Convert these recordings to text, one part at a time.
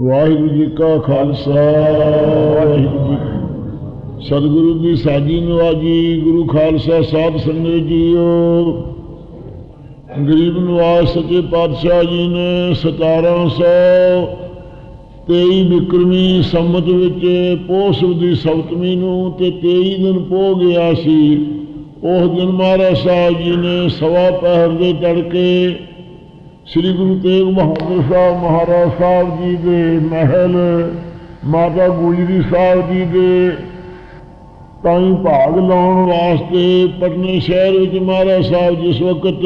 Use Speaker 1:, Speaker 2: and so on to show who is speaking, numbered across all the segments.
Speaker 1: ਵਾਹਿਗੁਰੂ ਜੀ ਕਾ ਖਾਲਸਾ, ਵਾਹਿਗੁਰੂ ਜੀ ਸਤਿਗੁਰੂ ਦੀ ਸਾਜੀ ਨਵਾਜੀ ਗੁਰੂ ਖਾਲਸਾ ਸਾਧ ਸੰਗਤ ਜੀਓ। ਗਰੀਬ ਨਵਾਜ ਸੱਚੇ ਪਾਤਸ਼ਾਹ ਜੀ ਨੇ 1723 ਵਿਕਰਮੀ ਸੰਮਤ ਵਿੱਚ ਪੋਸ ਦੀ ਸਪਤਮੀ ਨੂੰ ਤੇ 23 ਦਿਨ ਪੋ ਗਿਆ ਸੀ। ਉਸ ਦਿਨ ਮਹਾਰਾਜ ਸਾਹਿਬ ਜੀ ਨੇ ਸਵਾ ਪਹਿਰ ਦੇ ਤੜਕੇ ਸ੍ਰੀ ਗੁਰੂ ਤੇਗ ਬਹਾਦਰ ਸਾਹਿਬ ਮਹਾਰਾਜ ਸਾਹਿਬ ਜੀ ਦੇ ਮਹਿਲ, ਮਾਤਾ ਗੁਜਰੀ ਸਾਹਿਬ ਜੀ ਦੇ ਤਾਈ ਭਾਗ ਲਾਉਣ ਵਾਸਤੇ ਪਟਨੇ ਸ਼ਹਿਰ ਵਿੱਚ ਮਹਾਰਾਜ ਸਾਹਿਬ ਜਿਸ ਵਕਤ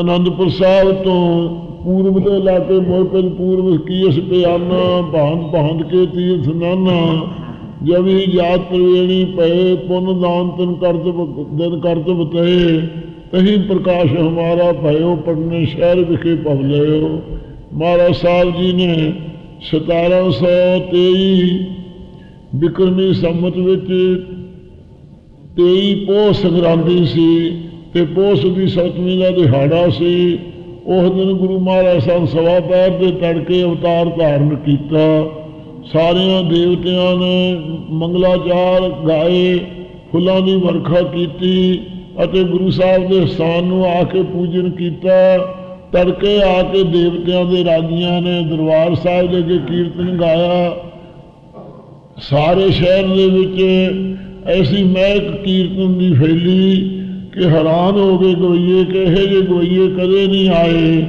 Speaker 1: ਅਨੰਦਪੁਰ ਸਾਹਿਬ ਤੋਂ ਪੂਰਬ ਦੇ ਇਲਾਕੇ ਮੋਹਪਨ ਪੂਰਬ ਕੀਸ ਪਿਆਨਾ, ਭਾਂਤ ਭਾਂਤ ਕੇ ਤੀਰਥ ਨਾਨਾ ਜਵੀ ਜਾਤ ਪ੍ਰਵੇਣੀ ਪਏ, ਪੁੰਨ ਦਾਨ ਤਨ ਕਰਤ ਦਿਨ ਕਰਤ ਬਤਏ ਤਹੀਂ ਪ੍ਰਕਾਸ਼ ਹਮਾਰਾ ਭਇਓ ਪਟਨੇ ਸ਼ਹਿਰ ਵਿਖੇ ਪਵ ਲਿਓ ਮਹਾਰਾਜ ਸਾਹਿਬ ਜੀ ਨੇ 1723 ਬਿਕਰਮੀ ਸੰਮਤ ਵਿੱਚ 23 ਪੋਹ ਸੰਗਰਾਂਦੀ ਸੀ ਤੇ ਪੋਸ ਦੀ ਸਤਵੀਂ ਦਾ ਦਿਹਾੜਾ ਸੀ। ਉਸ ਦਿਨ ਗੁਰੂ ਮਹਾਰਾਜ ਸਾਹਿਬ ਸਵਾ ਪੈਰ ਦੇ ਤੜਕੇ ਅਵਤਾਰ ਧਾਰਨ ਕੀਤਾ। ਸਾਰਿਆਂ ਦੇਵਤਿਆਂ ਨੇ ਮੰਗਲਾਚਾਰ ਗਾਏ, ਫੁੱਲਾਂ ਦੀ ਵਰਖਾ ਕੀਤੀ। ਅਤੇ ਗੁਰੂ ਸਾਹਿਬ ਦੇ ਸਥਾਨ ਨੂੰ ਆ ਕੇ ਪੂਜਨ ਕੀਤਾ। ਤੜਕੇ ਆ ਕੇ ਦੇਵਤਿਆਂ ਦੇ ਰਾਜੀਆਂ ਨੇ ਦਰਬਾਰ ਸਾਹਿਬ ਦੇ ਅੱਗੇ ਕੀਰਤਨ ਗਾਇਆ। ਸਾਰੇ ਸ਼ਹਿਰ ਦੇ ਵਿੱਚ ਐਸੀ ਮਹਿਕ ਕੀਰਤਨ ਦੀ ਫੈਲੀ ਕਿ ਹੈਰਾਨ ਹੋ ਗਏ ਗੋਈਏ ਕਿ ਇਹੋ ਜਿਹੇ ਗੋਈਏ ਕਦੇ ਨਹੀਂ ਆਏ।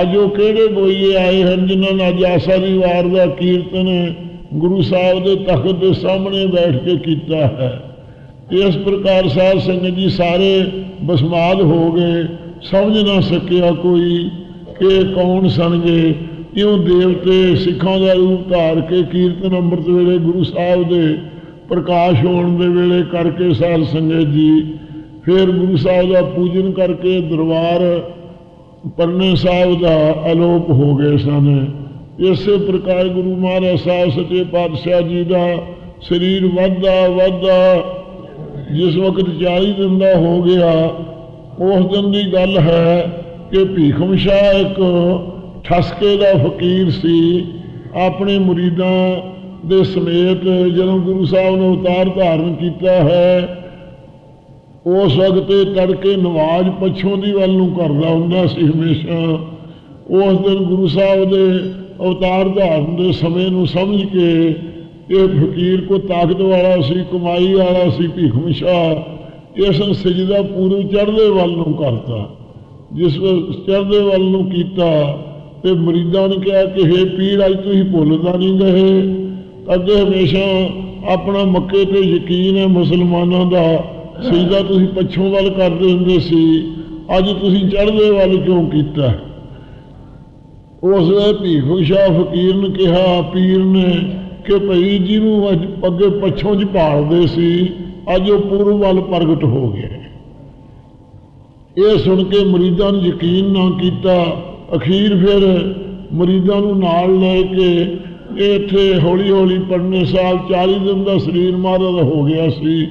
Speaker 1: ਅੱਜ ਉਹ ਕਿਹੜੇ ਗੋਈਏ ਆਏ ਹਨ ਜਿਨ੍ਹਾਂ ਨੇ ਅੱਜ ਆਸ਼ਾਰੀ ਵਾਰ ਦਾ ਕੀਰਤਨ ਗੁਰੂ ਸਾਹਿਬ ਦੇ ਤਖਤ ਦੇ ਸਾਹਮਣੇ ਬੈਠ ਕੇ ਕੀਤਾ ਹੈ। ਇਸ ਪ੍ਰਕਾਰ ਸਾਹਿਬ ਸੰਗਤ ਜੀ ਸਾਰੇ ਬਸਮਾਦ ਹੋ ਗਏ, ਸਮਝ ਨਾ ਸਕਿਆ ਕੋਈ ਕਿ ਕੌਣ ਸਨਗੇ ਇਉਂ ਦੇਵਤੇ ਸਿੱਖਾਂ ਦਾ ਰੂਪ ਧਾਰ ਕੇ ਕੀਰਤਨ ਅੰਮ੍ਰਿਤ ਵੇਲੇ ਗੁਰੂ ਸਾਹਿਬ ਦੇ ਪ੍ਰਕਾਸ਼ ਹੋਣ ਦੇ ਵੇਲੇ ਕਰਕੇ ਸਾਧ ਸੰਗਤ ਜੀ, ਫਿਰ ਗੁਰੂ ਸਾਹਿਬ ਦਾ ਪੂਜਨ ਕਰਕੇ ਦਰਬਾਰ ਪਰਨੇ ਸਾਹਿਬ ਦਾ ਅਲੋਪ ਹੋ ਗਏ ਸਨ। ਇਸੇ ਪ੍ਰਕਾਰ ਗੁਰੂ ਮਹਾਰਾਜ ਸਾਹਿਬ ਸੱਚੇ ਪਾਤਸ਼ਾਹ ਜੀ ਦਾ ਸਰੀਰ ਵੱਧਦਾ ਵੱਧਦਾ ਜਿਸ ਵਕਤ 40 ਦਿਨ ਦਾ ਹੋ ਗਿਆ, ਉਸ ਦਿਨ ਦੀ ਗੱਲ ਹੈ ਕਿ ਭੀਖਮ ਸ਼ਾਹ ਇੱਕ ਠਸਕੇ ਦਾ ਫਕੀਰ ਸੀ। ਆਪਣੇ ਮੁਰੀਦਾਂ ਦੇ ਸਮੇਤ ਜਦੋਂ ਗੁਰੂ ਸਾਹਿਬ ਨੇ ਅਵਤਾਰ ਧਾਰਨ ਕੀਤਾ ਹੈ, ਉਸ ਵਕਤ ਤੜਕੇ ਨਮਾਜ਼ ਪਛੋਂ ਦੀ ਵੱਲ ਨੂੰ ਕਰਦਾ ਹੁੰਦਾ ਸੀ ਹਮੇਸ਼ਾ। ਉਸ ਦਿਨ ਗੁਰੂ ਸਾਹਿਬ ਦੇ ਅਵਤਾਰ ਧਾਰਨ ਦੇ ਸਮੇਂ ਨੂੰ ਸਮਝ ਕੇ ਇਹ ਫਕੀਰ ਕੋ ਤਾਕਤ ਵਾਲਾ ਸੀ, ਕਮਾਈ ਵਾਲਾ ਸੀ ਭੀਖਮ ਸ਼ਾਹ ਇਸ ਨੂੰ ਸਜਦਾ ਪੂਰਬ ਚੜ੍ਹਦੇ ਵੱਲ ਨੂੰ ਕਰਤਾ। ਜਿਸ ਚੜ੍ਹਦੇ ਵੱਲ ਨੂੰ ਕੀਤਾ, ਤੇ ਮਰੀਦਾਂ ਨੇ ਕਿਹਾ ਕਿ हे ਪੀਰ, ਅੱਜ ਤੁਸੀਂ ਭੁੱਲਦਾ ਨਹੀਂ ਗਏ? ਅੱਗੇ ਹਮੇਸ਼ਾ ਆਪਣਾ ਮੱਕੇ ਤੇ ਯਕੀਨ ਹੈ, ਮੁਸਲਮਾਨਾਂ ਦਾ ਸਜਦਾ ਤੁਸੀਂ ਪੱਛੋਂ ਵੱਲ ਕਰਦੇ ਹੁੰਦੇ ਸੀ। ਅੱਜ ਤੁਸੀਂ ਚੜ੍ਹਦੇ ਵੱਲ ਕਿਉਂ ਕੀਤਾ? ਉਸ ਵੇ ਭੀਖੂ ਸ਼ਾਹ ਫਕੀਰ ਨੇ ਕਿਹਾ, ਪੀਰ ਨੇ ਕਿ ਭਈ ਜਿਹਨੂੰ ਅੱਜ ਅੱਗੇ ਪੱਛੋਂ ਚ ਭਾਲਦੇ ਸੀ, ਅੱਜ ਉਹ ਪੂਰਬ ਵੱਲ ਪ੍ਰਗਟ ਹੋ ਗਿਆ। ਇਹ ਸੁਣ ਕੇ ਮਰੀਦਾਂ ਨੂੰ ਯਕੀਨ ਨਾ ਕੀਤਾ। ਅਖੀਰ ਫਿਰ ਮਰੀਦਾਂ ਨੂੰ ਨਾਲ ਲੈ ਕੇ ਇੱਥੇ ਹੌਲੀ ਹੌਲੀ ਪੜਨੇ ਸਾਲ 40 ਦਿਨ ਦਾ ਸਰੀਰ ਮਾਰਾ ਹੋ ਗਿਆ ਸੀ।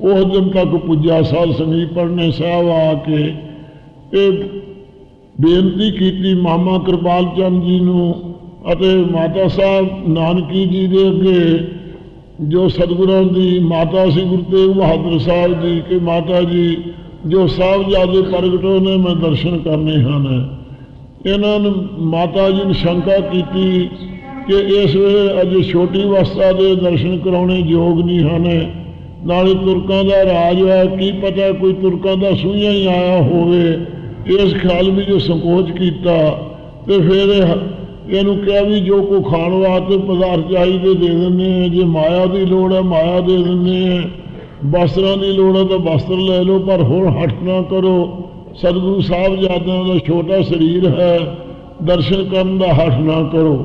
Speaker 1: ਉਸ ਦਿਨ ਤੱਕ ਪੁੱਜਾ, ਸਾਧ ਸੰਗਤ ਪੜਨੇ ਸਾਹਿਬ ਆ ਕੇ ਇਹ ਬੇਨਤੀ ਕੀਤੀ ਮਾਮਾ ਕਿਰਪਾਲ ਚੰਦ ਜੀ ਨੂੰ ਅਤੇ ਮਾਤਾ ਸਾਹਿਬ ਨਾਨਕੀ ਜੀ ਦੇ ਅੱਗੇ ਜੋ ਸਤਿਗੁਰਾਂ ਦੀ ਮਾਤਾ ਸੀ, ਗੁਰੂ ਤੇਗ ਬਹਾਦਰ ਸਾਹਿਬ ਜੀ, ਕਿ ਮਾਤਾ ਜੀ ਜੋ ਸਾਹਿਬਜ਼ਾਦੇ ਪ੍ਰਗਟ ਹੋਏ ਨੇ, ਮੈਂ ਦਰਸ਼ਨ ਕਰਨੇ ਹਨ। ਇਹਨਾਂ ਨੇ ਮਾਤਾ ਜੀ ਨੇ ਸ਼ੰਕਾ ਕੀਤੀ ਕਿ ਇਸ ਵੇਲੇ ਅਜੇ ਛੋਟੀ ਅਵਸਥਾ ਦੇ ਦਰਸ਼ਨ ਕਰਾਉਣੇ ਯੋਗ ਨਹੀਂ ਹਨ। ਨਾਲੇ ਤੁਰਕਾਂ ਦਾ ਰਾਜ ਹੈ, ਕੀ ਪਤਾ ਕੋਈ ਤੁਰਕਾਂ ਦਾ ਸੂਈਆਂ ਹੀ ਆਇਆ ਹੋਵੇ। ਇਸ ਖਿਆਲ ਵਿੱਚ ਜੋ ਸੰਕੋਚ ਕੀਤਾ ਤੇ ਫਿਰ ਇਹ- ਇਹਨੂੰ ਕਿਹਾ ਵੀ ਜੋ ਕੋ ਖਾਣ ਵਾਸਤੇ ਪਦਾਰਥ ਚਾਹੀਦੇ ਦੇ ਦਿੰਦੇ ਆ, ਜੇ ਮਾਇਆ ਦੀ ਲੋੜ ਹੈ, ਮਾਇਆ ਦੇ ਦਿੰਦੇ ਆ। ਵਸਤਰਾਂ ਦੀ ਲੋੜ ਹੈ ਤਾਂ ਵਸਤਰ ਲੈ ਲਓ, ਪਰ ਹੁਣ ਹਟ ਨਾ ਕਰੋ। ਸਤਿਗੁਰੂ ਸਾਹਿਬ ਜਾਦਿਆਂ ਦਾ ਛੋਟਾ ਸਰੀਰ ਹੈ, ਦਰਸ਼ਨ ਕਰਨ ਦਾ ਹਟ ਨਾ ਕਰੋ।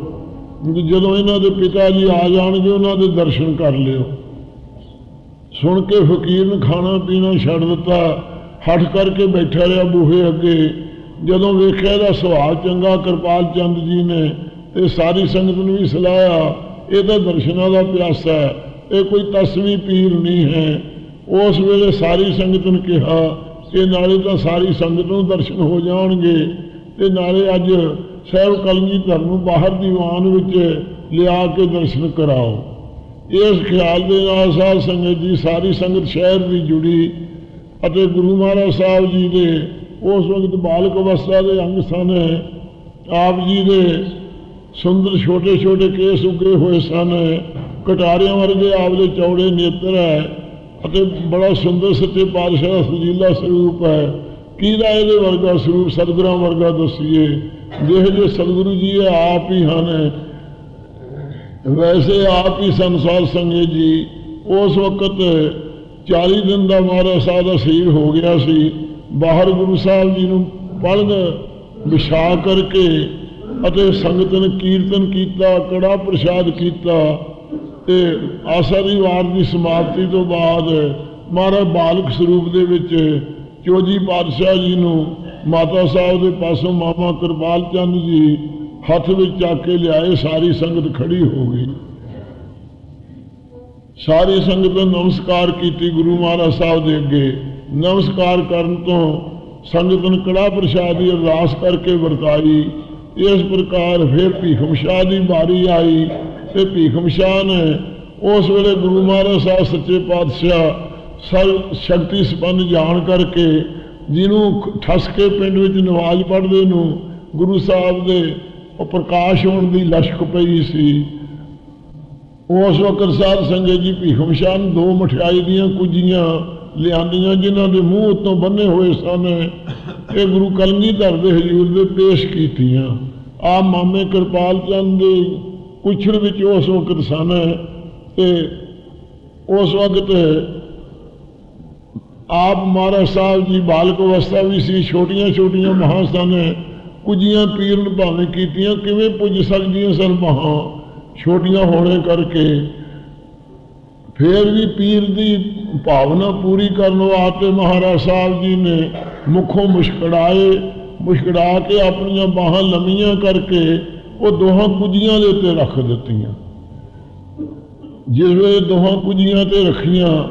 Speaker 1: ਜਦੋਂ ਇਹਨਾਂ ਦੇ ਪਿਤਾ ਜੀ ਆ ਜਾਣਗੇ, ਉਹਨਾਂ ਦੇ ਦਰਸ਼ਨ ਕਰ ਲਿਓ। ਸੁਣ ਕੇ ਫਕੀਰ ਨੇ ਖਾਣਾ ਪੀਣਾ ਛੱਡ ਦਿੱਤਾ। ਹੱਠ ਕਰਕੇ ਬੈਠਾ ਰਿਹਾ ਬੂਹੇ ਅੱਗੇ। ਜਦੋਂ ਵੇਖਿਆ ਇਹਦਾ ਸੁਭਾਅ ਚੰਗਾ, ਕਿਰਪਾਲ ਚੰਦ ਜੀ ਨੇ ਤੇ ਸਾਰੀ ਸੰਗਤ ਨੂੰ ਵੀ ਸਲਾਹਿਆ ਇਹ ਤਾਂ ਦਰਸ਼ਨਾਂ ਦਾ ਪਿਆਸਾ ਹੈ, ਇਹ ਕੋਈ ਤਸਵੀ ਪੀਰ ਨਹੀਂ ਹੈ। ਉਸ ਵੇਲੇ ਸਾਰੀ ਸੰਗਤ ਨੇ ਕਿਹਾ ਕਿ ਨਾਲੇ ਤਾਂ ਸਾਰੀ ਸੰਗਤ ਨੂੰ ਦਰਸ਼ਨ ਹੋ ਜਾਣਗੇ ਤੇ ਨਾਲੇ ਅੱਜ ਸਹਿਬ ਕਲਗੀਧਰ ਨੂੰ ਬਾਹਰ ਦੀਵਾਨ ਵਿੱਚ ਲਿਆ ਕੇ ਦਰਸ਼ਨ ਕਰਾਓ। ਇਸ ਖਿਆਲ ਦੇ ਨਾਲ ਸਾਧ ਸੰਗਤ ਜੀ, ਸਾਰੀ ਸੰਗਤ ਸ਼ਹਿਰ ਦੀ ਜੁੜੀ ਅਤੇ ਗੁਰੂ ਮਹਾਰਾਜ ਸਾਹਿਬ ਜੀ ਦੇ ਉਸ ਵਕਤ ਬਾਲਕ ਅਵਸਥਾ ਦੇ ਅੰਗ ਸਨ। ਆਪ ਜੀ ਦੇ ਸੁੰਦਰ ਛੋਟੇ ਛੋਟੇ ਕੇਸ ਉੱਗੇ ਹੋਏ ਸਨ। ਕਟਾਰਿਆਂ ਵਰਗੇ ਆਪ ਦੇ ਚੌੜੇ ਨੇਤਰ ਹੈ ਅਤੇ ਬੜਾ ਸੁੰਦਰ ਸੱਚੇ ਪਾਤਸ਼ਾਹ ਦਾ ਸੁਜੀਲਾ ਸਰੂਪ ਹੈ। ਕਿਹਦਾ ਇਹਦੇ ਵਰਗਾ ਸਰੂਪ ਸਤਿਗੁਰਾਂ ਵਰਗਾ ਦਸੀਏ? ਜਿਹੇ ਜਿਹੇ ਸਤਿਗੁਰੂ ਜੀ ਆਪ ਹੀ ਹਨ। ਵੈਸੇ ਆਪ ਹੀ ਸੰਸਾਰ ਸੰਗੇ ਜੀ। ਉਸ ਵਕਤ 40 ਦਿਨ ਦਾ ਮਹਾਰਾਜ ਸਾਹਿਬ ਦਾ ਸਰੀਰ ਹੋ ਗਿਆ ਸੀ। ਬਾਹਰ ਗੁਰੂ ਸਾਹਿਬ ਜੀ ਨੂੰ ਪੜਨ ਵਿਛਾ ਕਰਕੇ ਅਤੇ ਸੰਗਤ ਨੇ ਕੀਰਤਨ ਕੀਤਾ, ਕੜਾ ਪ੍ਰਸ਼ਾਦ ਕੀਤਾ ਤੇ ਆਸਰੀ ਵਾਰ ਦੀ ਸਮਾਪਤੀ ਤੋਂ ਬਾਅਦ ਮਹਾਰਾਜ ਬਾਲਕ ਸਰੂਪ ਦੇ ਵਿੱਚ ਚੋਜੀ ਪਾਤਸ਼ਾਹ ਜੀ ਨੂੰ ਮਾਤਾ ਸਾਹਿਬ ਦੇ ਪਾਸੋਂ ਮਾਮਾ ਕਿਰਪਾਲ ਚੰਦ ਜੀ ਹੱਥ ਵਿੱਚ ਚੱਕ ਕੇ ਲਿਆਏ, ਸਾਰੀ ਸੰਗਤ ਖੜੀ ਹੋ ਗਈ। ਸਾਰੀ ਸੰਗਤ ਨੇ ਨਮਸਕਾਰ ਕੀਤੀ ਗੁਰੂ ਮਹਾਰਾਜ ਸਾਹਿਬ ਦੇ ਅੱਗੇ। ਨਮਸਕਾਰ ਕਰਨ ਤੋਂ ਸੰਗਤ ਨੇ ਕੜਾ ਪ੍ਰਸ਼ਾਦ ਦੀ ਅਰਦਾਸ ਕਰਕੇ ਵਰਤਾਈ। ਇਸ ਪ੍ਰਕਾਰ ਫਿਰ ਭੀਖਮ ਸ਼ਾਹ ਦੀ ਵਾਰੀ ਆਈ ਤੇ ਭੀਖਮ ਸ਼ਾਹ ਨੇ ਉਸ ਵੇਲੇ ਗੁਰੂ ਮਹਾਰਾਜ ਸਾਹਿਬ ਸੱਚੇ ਪਾਤਸ਼ਾਹ ਸਰ ਸ਼ਕਤੀ ਸੰਪੰਨ ਜਾਣ ਕਰਕੇ ਜਿਹਨੂੰ ਠਸ ਕੇ ਪਿੰਡ ਵਿੱਚ ਨਵਾਜ਼ ਪੜ੍ਹਦੇ ਨੂੰ ਗੁਰੂ ਸਾਹਿਬ ਦੇ ਉਹ ਪ੍ਰਕਾਸ਼ ਹੋਣ ਦੀ ਲਸ਼ਕ ਪਈ ਸੀ। ਉਸ ਵਕਤ ਸਾਧ ਸੰਗਤ ਜੀ ਭੀਖਮ ਸ਼ਾਹ ਨੂੰ ਦੋ ਮਠਿਆਈ ਦੀਆਂ ਕੁਜੀਆਂ ਲਿਆਂਦੀਆਂ ਜਿਨ੍ਹਾਂ ਦੇ ਮੂੰਹ ਉੱਤੋਂ ਬੰਨੇ ਹੋਏ ਸਨ। ਇਹ ਗੁਰੂ ਕਲਗੀਧਰ ਦੇ ਹਜ਼ੂਰ ਦੇ ਪੇਸ਼ ਕੀਤੀਆਂ। ਆ ਮਾਮੇ ਕਿਰਪਾਲ ਚੰਦ ਦੇ ਕੁਛੜ ਵਿੱਚ ਉਸ ਵਕਤ ਸਨ ਤੇ ਉਸ ਵਕਤ ਆਪ ਮਹਾਰਾਜ ਸਾਹਿਬ ਜੀ ਬਾਲਕ ਅਵਸਥਾ ਵੀ ਸੀ, ਛੋਟੀਆਂ ਛੋਟੀਆਂ ਮਹਾਂ ਸਨ। ਕੁਝੀਆਂ ਪੀਰਨ ਭਾਵੇਂ ਕੀਤੀਆਂ, ਕਿਵੇਂ ਪੁੱਜ ਸਕਦੀਆਂ ਸਨ ਮਹਾਂ? ਛੋਟੀਆਂ ਹੋਣੇ ਕਰਕੇ ਫੇਰ ਵੀ ਪੀਰ ਦੀ ਭਾਵਨਾ ਪੂਰੀ ਕਰਨ ਵਾਸਤੇ ਮਹਾਰਾਜ ਸਾਹਿਬ ਜੀ ਨੇ ਮੁਖੋਂ ਮੁਸ਼ਕੜਾਏ, ਮੁਸ਼ਕੜਾ ਕੇ ਆਪਣੀਆਂ ਬਾਹਾਂ ਲੰਮੀਆਂ ਕਰਕੇ ਉਹ ਦੋਹਾਂ ਕੁਜੀਆਂ ਦੇ ਉੱਤੇ ਰੱਖ ਦਿੱਤੀਆਂ। ਜਿਸ ਵੇਲੇ ਦੋਹਾਂ ਕੁਜੀਆਂ ਤੇ ਰੱਖੀਆਂ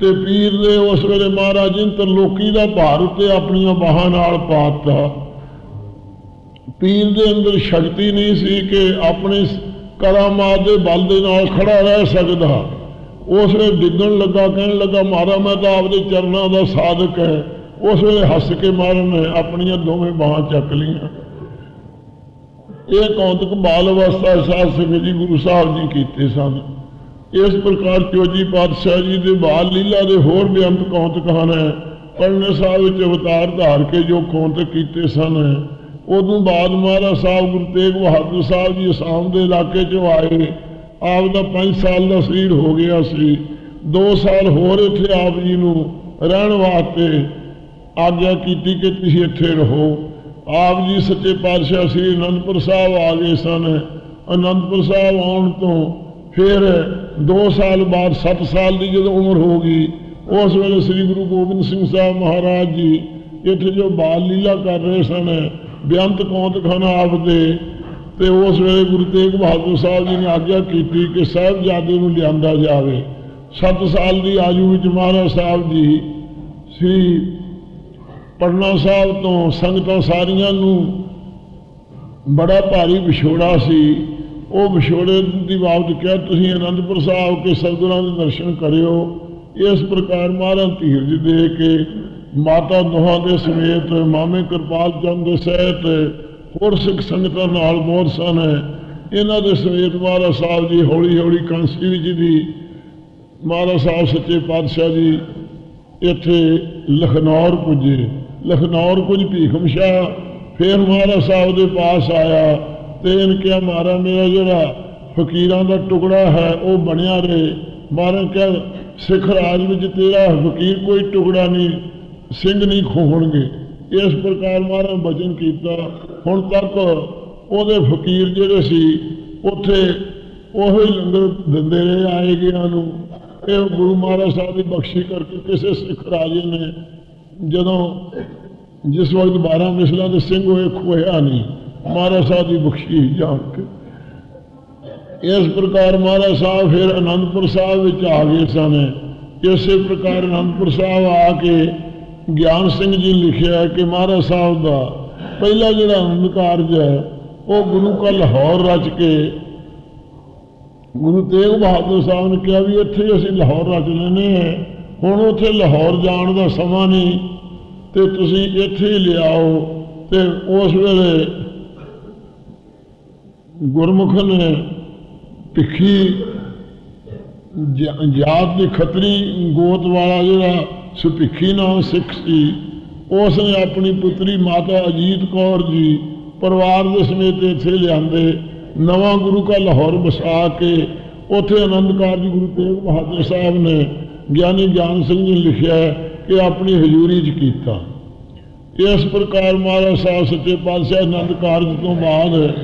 Speaker 1: ਤੇ ਪੀਰ ਨੇ ਉਸ ਵੇਲੇ ਮਹਾਰਾਜ ਜੀ ਲੋਕੀ ਦਾ ਭਾਰ ਉੱਤੇ ਆਪਣੀਆਂ ਬਾਹਾਂ ਨਾਲ ਪਾਤਾ ਪੀਰ ਦੇ ਅੰਦਰ ਸ਼ਕਤੀ ਨਹੀਂ ਸੀ ਕਿ ਆਪਣੇ ਕਰਾਮਾਤ ਦੇ ਬਲ ਦੇ ਨਾਲ ਖੜਾ ਰਹਿ ਸਕਦਾ। ਉਸ ਵੇਲੇ ਡਿੱਗਣ ਲੱਗਾ, ਕਹਿਣ ਲੱਗਾ ਮਾਰਾ ਮੈਂ ਤਾਂ ਆਪਦੇ ਚਰਨਾਂ ਦਾ ਸਾਧਕ ਹੈ ਉਸ ਵੇਲੇ ਹੱਸ ਕੇ ਮਾਰਨ ਆਪਣੀਆਂ ਦੋਵੇਂ ਬਾਹਾਂ ਚੱਕ ਲਈਆਂ। ਇਹ ਕੌਤਕ ਬਾਲ ਅਵਸਥਾ ਸਾਧ ਸਿੰਘ ਜੀ ਗੁਰੂ ਸਾਹਿਬ ਜੀ ਕੀਤੇ ਸਨ। ਇਸ ਪ੍ਰਕਾਰ ਚੋਜੀ ਪਾਤਸ਼ਾਹ ਜੀ ਦੇ ਬਾਲ ਲੀਲਾ ਦੇ ਹੋਰ ਬੇਅੰਤ ਕੌਤਕ ਹਨ। ਪੜਨੇ ਸਾਹਿਬ ਵਿੱਚ ਅਵਤਾਰ ਧਾਰ ਕੇ ਜੋ ਕੌਤਕ ਕੀਤੇ ਸਨ ਉਦੋਂ ਬਾਅਦ ਮਹਾਰਾਜ ਸਾਹਿਬ ਗੁਰੂ ਤੇਗ ਬਹਾਦਰ ਸਾਹਿਬ ਜੀ ਅਸਾਮ ਦੇ ਇਲਾਕੇ 'ਚ ਆਏ। ਆਪ ਦਾ 5 ਸਾਲ ਦਾ ਸਰੀਰ ਹੋ ਗਿਆ ਸੀ। 2 ਸਾਲ ਹੋਰ ਇੱਥੇ ਆਪ ਜੀ ਨੂੰ ਰਹਿਣ ਵਾਸਤੇ ਆਗਿਆ ਕੀਤੀ ਕਿ ਤੁਸੀਂ ਇੱਥੇ ਰਹੋ। ਆਪ ਜੀ ਸੱਚੇ ਪਾਤਸ਼ਾਹ ਸ੍ਰੀ ਅਨੰਦਪੁਰ ਸਾਹਿਬ ਆ ਗਏ ਸਨ। ਅਨੰਦਪੁਰ ਸਾਹਿਬ ਆਉਣ ਤੋਂ ਫਿਰ 2 ਸਾਲ ਬਾਅਦ 7 ਸਾਲ ਦੀ ਜਦੋਂ ਉਮਰ ਹੋ ਗਈ, ਉਸ ਵੇਲੇ ਸ੍ਰੀ ਗੁਰੂ ਗੋਬਿੰਦ ਸਿੰਘ ਸਾਹਿਬ ਮਹਾਰਾਜ ਜੀ ਇੱਥੇ ਜੋ ਬਾਲ ਲੀਲਾ ਕਰ ਰਹੇ ਸਨ ਬੇਅੰਤ ਕੌਂਤ ਖਾਨਾ ਆਪਦੇ। ਤੇ ਉਸ ਵੇਲੇ ਗੁਰੂ ਤੇਗ ਬਹਾਦਰ ਸਾਹਿਬ ਜੀ ਨੇ ਆਗਿਆ ਕੀਤੀ ਕਿ ਸਾਹਿਬਜ਼ਾਦੇ ਨੂੰ ਲਿਆਂਦਾ ਜਾਵੇ। 7 ਸਾਲ ਦੀ ਆਯੂ ਵਿੱਚ ਮਹਾਰਾਜ ਸਾਹਿਬ ਜੀ ਸ੍ਰੀ ਪਟਨਾ ਸਾਹਿਬ ਤੋਂ ਸੰਗਤਾਂ ਸਾਰੀਆਂ ਨੂੰ ਬੜਾ ਭਾਰੀ ਵਿਛੋੜਾ ਸੀ। ਉਹ ਵਿਛੋੜੇ ਦੀ ਬਾਬਤ ਕਿਹਾ, ਤੁਸੀਂ ਅਨੰਦਪੁਰ ਸਾਹਿਬ ਕੇ ਸਤਿਗੁਰਾਂ ਦੇ ਦਰਸ਼ਨ ਕਰਿਓ। ਇਸ ਪ੍ਰਕਾਰ ਮਹਾਰਾਜ ਧੀਰਜ ਦੇ ਕੇ ਮਾਤਾ ਦੋਹਾਂ ਦੇ ਸਮੇਤ, ਮਾਮੇ ਕਿਰਪਾਲ ਚੰਦ ਦੇ ਸਹਿਤ, ਹੋਰ ਸਿੱਖ ਸੰਗਤਾਂ ਨਾਲ ਬਹੁਤ ਸਨ। ਇਹਨਾਂ ਦੇ ਸਮੇਤ ਮਹਾਰਾਜ ਸਾਹਿਬ ਜੀ, ਹੌਲੀ ਹੌਲੀ ਕਾਂਸੀ ਵਿੱਚ ਦੀ, ਮਹਾਰਾਜ ਸਾਹਿਬ ਸੱਚੇ ਪਾਤਸ਼ਾਹ ਜੀ, ਇੱਥੇ ਲਖਨੌਰ ਪੁੱਜੇ। ਲਖਨੌਰ ਕੁਝ ਭੀਖਮ ਸ਼ਾਹ, ਫਿਰ ਮਹਾਰਾਜ ਸਾਹਿਬ ਦੇ ਪਾਸ ਆਇਆ ਤੇ ਇਹਨ ਕਿਹਾ ਮਾਰਾ ਮੇਰਾ ਜਿਹੜਾ ਫਕੀਰਾਂ ਦਾ ਟੁਕੜਾ ਹੈ, ਉਹ ਬਣਿਆ ਰਹੇ। ਮਾਰਾ ਕਿਹਾ ਸਿੱਖ ਰਾਜ ਵਿੱਚ ਤੇਰਾ ਫਕੀਰ ਕੋਈ ਟੁਕੜਾ ਨਹੀਂ ਸਿੰਘ ਨਹੀਂ ਖੋਹਣਗੇ। ਇਸ ਪ੍ਰਕਾਰ ਮਹਾਰਾਜ ਬਚਨ ਕੀਤਾ। ਹੁਣ ਤੱਕ ਉਹਦੇ ਫਕੀਰ ਜਿਹੜੇ ਸੀ, ਉੱਥੇ ਉਹੋ ਹੀ ਲੰਗਰ ਦਿੰਦੇ ਰਹੇ ਆਏ ਗਿਆ ਨੂੰ। ਇਹ ਗੁਰੂ ਮਹਾਰਾਜ ਸਾਹਿਬ ਦੀ ਬਖਸ਼ੀ ਕਰਕੇ ਕਿਸੇ ਸਿੱਖ ਰਾਜੇ ਨੇ ਜਦੋਂ ਜਿਸ ਵਕਤ 12 ਮਿਸਲਾਂ ਦੇ ਸਿੰਘ ਹੋਏ ਖੋਇਆ ਨਹੀਂ। ਮਹਾਰਾਜ ਸਾਹਿਬ ਦੀ ਬਖਸ਼ੀ ਜਾਣ ਕੇ। ਇਸ ਪ੍ਰਕਾਰ ਮਹਾਰਾਜ ਸਾਹਿਬ ਫਿਰ ਅਨੰਦਪੁਰ ਸਾਹਿਬ ਵਿੱਚ ਆ ਗਏ ਸਨ। ਇਸੇ ਪ੍ਰਕਾਰ ਅਨੰਦਪੁਰ ਸਾਹਿਬ ਆ ਕੇ ਗਿਆਨ ਸਿੰਘ ਜੀ ਲਿਖਿਆ ਕਿ ਮਹਾਰਾਜ ਸਾਹਿਬ ਦਾ ਪਹਿਲਾ ਜਿਹੜਾ ਆਨੰਦ ਕਾਰਜ ਹੈ, ਉਹ ਗੁਰੂ ਕਾ ਲਾਹੌਰ ਰਚ ਕੇ ਗੁਰੂ ਤੇਗ ਬਹਾਦਰ ਸਾਹਿਬ ਨੇ ਕਿਹਾ ਵੀ ਇੱਥੇ ਹੀ ਅਸੀਂ ਲਾਹੌਰ ਰਚ ਲੈਨੇ ਆ ਹੁਣ ਉੱਥੇ ਲਾਹੌਰ ਜਾਣ ਦਾ ਸਮਾਂ ਨਹੀਂ ਤੇ ਤੁਸੀਂ ਇੱਥੇ ਹੀ ਲਿਆਓ ਤੇ ਉਸ ਵੇਲੇ ਗੁਰਮੁਖ ਨੇ ਭਿੱਖੀ ਜਾਤ ਦੀ ਖੱਤਰੀ ਗੋਤ ਵਾਲਾ ਜਿਹੜਾ ਸੁਭਿੱਖੀ ਨਾਮ ਸਿੱਖ ਸੀ। ਉਸ ਨੇ ਆਪਣੀ ਪੁੱਤਰੀ ਮਾਤਾ ਅਜੀਤ ਕੌਰ ਜੀ ਪਰਿਵਾਰ ਦੇ ਸਮੇਤ ਇੱਥੇ ਲਿਆਂਦੇ। ਨਵਾਂ ਗੁਰੂ ਕਾ ਲਾਹੌਰ ਵਸਾ ਕੇ ਉੱਥੇ ਆਨੰਦ ਕਾਰਜ ਗੁਰੂ ਤੇਗ ਬਹਾਦਰ ਸਾਹਿਬ ਨੇ ਗਿਆਨੀ ਗਿਆਨ ਸਿੰਘ ਜੀ ਲਿਖਿਆ ਕਿ ਆਪਣੀ ਹਜ਼ੂਰੀ 'ਚ ਕੀਤਾ। ਇਸ ਪ੍ਰਕਾਰ ਮਹਾਰਾਜ ਸਾਹਿਬ ਸੱਚੇ ਪਾਤਸ਼ਾਹ ਆਨੰਦ ਕਾਰਜ ਤੋਂ ਬਾਅਦ